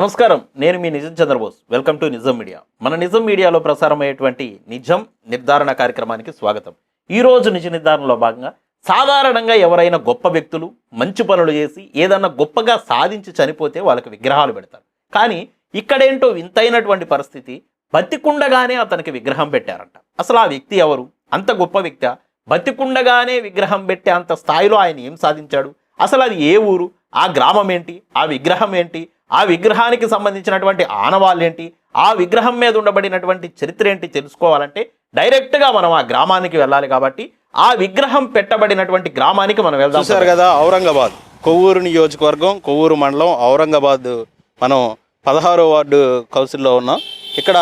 నమస్కారం నేను మీ Nijam Chandrabose. Welcome to Nijam media. మన నిజం మీడియాలో ప్రసారమయ్యేటువంటి నిజం నిర్ధారణ కార్యక్రమానికి స్వాగతం. ఈ రోజు నిజ నిర్ధారణలో భాగంగా సాధారణంగా ఎవరైనా గొప్ప వ్యక్తులు మంచి పనులు చేసి ఏదన్నా గొప్పగా సాధించి చనిపోతే వాళ్ళకి విగ్రహాలు పెడతారు. కానీ ఇక్కడేంటో వింతైనటువంటి పరిస్థితి బతికుండగానే అతనికి విగ్రహం పెట్టారంట. అసలు ఆ వ్యక్తి ఎవరు? అంత గొప్ప వ్యక్తి బతికుండగానే విగ్రహం పెట్టే అంత స్థాయిలో ఆయన ఏం సాధించాడు? అసలు అది ఏ ఊరు? ఆ గ్రామం ఏంటి ఆ విగ్రహం ఏంటి ఆ విగ్రహానికి సంబంధించినటువంటి ఆనవాళ్ళు ఏంటి ఆ విగ్రహం మీద ఉండబడినటువంటి చరిత్ర ఏంటి తెలుసుకోవాలంటే డైరెక్ట్గా మనం ఆ గ్రామానికి వెళ్ళాలి కాబట్టి ఆ విగ్రహం పెట్టబడినటువంటి గ్రామానికి మనం వెళ్దాం చూశారు కదా ఔరంగాబాద్. కొవ్వూరు నియోజకవర్గం కొవ్వూరు మండలం ఔరంగాబాద్ మనం పదహారో వార్డు కౌన్సిల్లో ఉన్నాం. ఇక్కడ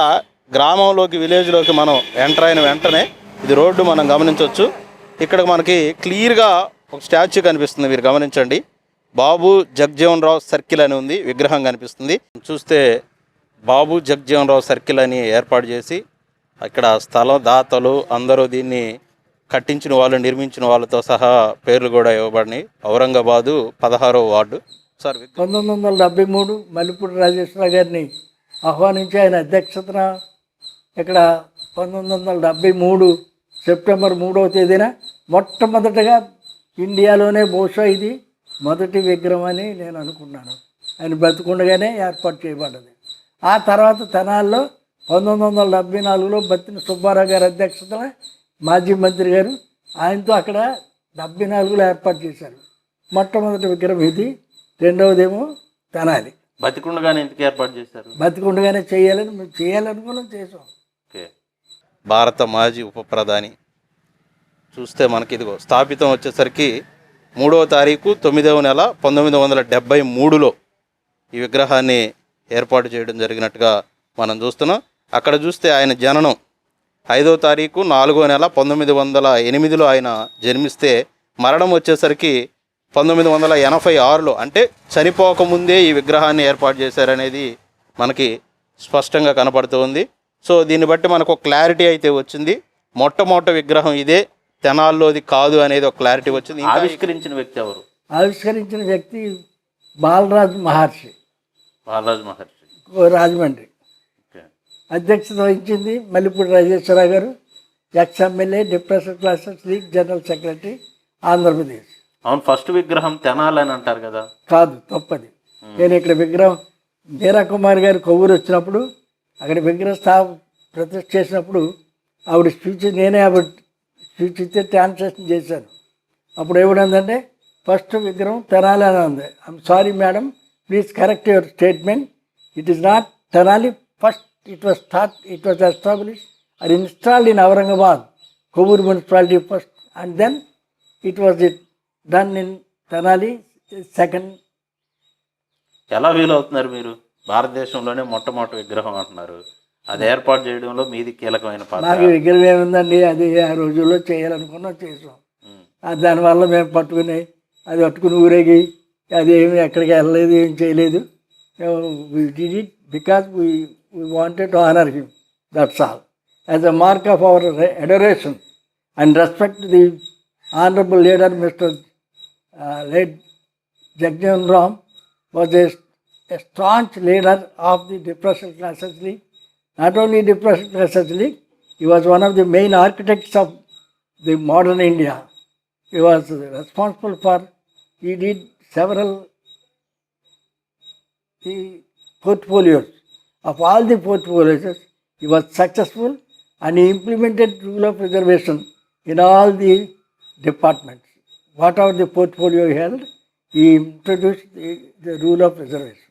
గ్రామంలోకి విలేజ్లోకి మనం ఎంటర్ అయిన వెంటనే ఇది రోడ్డు మనం గమనించవచ్చు ఇక్కడ మనకి క్లియర్గా ఒక స్టాచ్యూ కనిపిస్తుంది మీరు గమనించండి. బాబు జగ్జీవన్ రావు సర్కిల్ అని ఉంది విగ్రహం కనిపిస్తుంది. చూస్తే బాబు జగ్జీవన్ రావు సర్కిల్ అని ఏర్పాటు చేసి ఇక్కడ స్థలం దాతలు అందరూ దీన్ని కట్టించిన వాళ్ళు నిర్మించిన వాళ్ళతో సహా పేర్లు కూడా ఇవ్వబడినాయి. ఔరంగాబాదు పదహారో వార్డు. సార్ పంతొమ్మిది వందల డెబ్బై మూడు మల్లిపూడి రాజేశ్వర గారిని ఆహ్వానించి ఆయన అధ్యక్షతన ఇక్కడ పంతొమ్మిది వందల డెబ్బై మూడు సెప్టెంబర్ మూడవ తేదీన మొట్టమొదటగా ఇండియాలోనే బహుశా ఇది. మొదటి విగ్రహం అని నేను అనుకున్నాను. ఆయన బతుకుండగానే ఏర్పాటు చేయబడ్డది. ఆ తర్వాత తెనాల్లో పంతొమ్మిది వందల డెబ్బై నాలుగులో బత్తిన సుబ్బారావు గారి అధ్యక్షతన మాజీ మంత్రి గారు ఆయనతో అక్కడ డెబ్బై నాలుగులో ఏర్పాటు చేశారు. మొట్టమొదటి విగ్రహం ఇది రెండవదేమో తెనాలి. బతికుండగానే ఎందుకు ఏర్పాటు చేశారు? బతికుండగానే చేయాలని మేము చేయాలనుకున్నాం చేసాం ఓకే. భారత మాజీ ఉప ప్రధాని చూస్తే మనకి ఇదిగో స్థాపితం వచ్చేసరికి మూడవ తారీఖు తొమ్మిదవ నెల పంతొమ్మిది వందల డెబ్బై మూడులో ఈ విగ్రహాన్ని ఏర్పాటు చేయడం జరిగినట్టుగా మనం చూస్తున్నాం. అక్కడ చూస్తే ఆయన జననం. ఐదో తారీఖు నాలుగో నెల పంతొమ్మిది వందల ఎనిమిదిలో ఆయన జన్మిస్తే మరణం వచ్చేసరికి పంతొమ్మిది వందల ఎనభై ఆరులో అంటే చనిపోకముందే ఈ విగ్రహాన్ని ఏర్పాటు చేశారనేది మనకి స్పష్టంగా కనపడుతుంది. సో దీన్ని బట్టి మనకు క్లారిటీ అయితే వచ్చింది. మొట్టమొదటి విగ్రహం ఇదే. తెనాల్లోది కాదు అనేది ఒక క్లారిటీ వచ్చింది. ఆవిష్కరించిన వ్యక్తి ఎవరు? ఆవిష్కరించిన వ్యక్తి బాలరాజు మహర్షి. బాలరాజు మహర్షి. రాజమండ్రి. అధ్యక్షత వహించింది Mallipudi Rajeswararao garu ex MLA depression classes league general secretary Andhra Pradesh. అవును ఫస్ట్ విగ్రహం తెనాలని అంటారు కదా. కాదు తప్పది. నేను ఇక్కడ విగ్రహం మీరా కుమార్ గారు కొవ్వూరు వచ్చినప్పుడు అక్కడ విగ్రహ స్థా ప్రతిష్ఠ చేసినప్పుడు ఆవిడ స్పీచ్ నేనే ఆవిడ స్పీచ్ ఇస్తే ట్రాన్సాక్షన్ చేశారు. అప్పుడు ఏమిటందంటే ఫస్ట్ విగ్రహం తెనాలి అని ఉంది. I'm sorry madam please correct your statement it is not Tenali. First it was start it was establish and installed in Aurangabad Kovvur municipality first and then it was it done in Tenali second ఎలా వీలవుతున్నారు మీరు? భారతదేశంలోనే మొట్టమొదటి విగ్రహం అంటున్నారు. అది ఏర్పాటు చేయడంలో మీది కీలకమైన పాత్ర. నాకు విగ్రహం ఏముందండి? అది ఆ రోజుల్లో చేయాలనుకున్నాం చేసాం. దానివల్ల మేము పట్టుకుని అది పట్టుకుని ఊరేగి అది ఏమి ఎక్కడికి వెళ్ళలేదు ఏం చేయలేదు. Did it because we wanted to honour him that's all as a mark of our adoration and respect the honourable leader mister late was a, a staunch leader of the Depression Classes League. Not only Depression Classes League, he was one of the main architects of the modern India. He was responsible for, he did several the portfolios. Of all the portfolios, he was successful and he implemented rule of reservation in all the departments. Whatever the portfolio he held, he introduced the, the rule of reservation.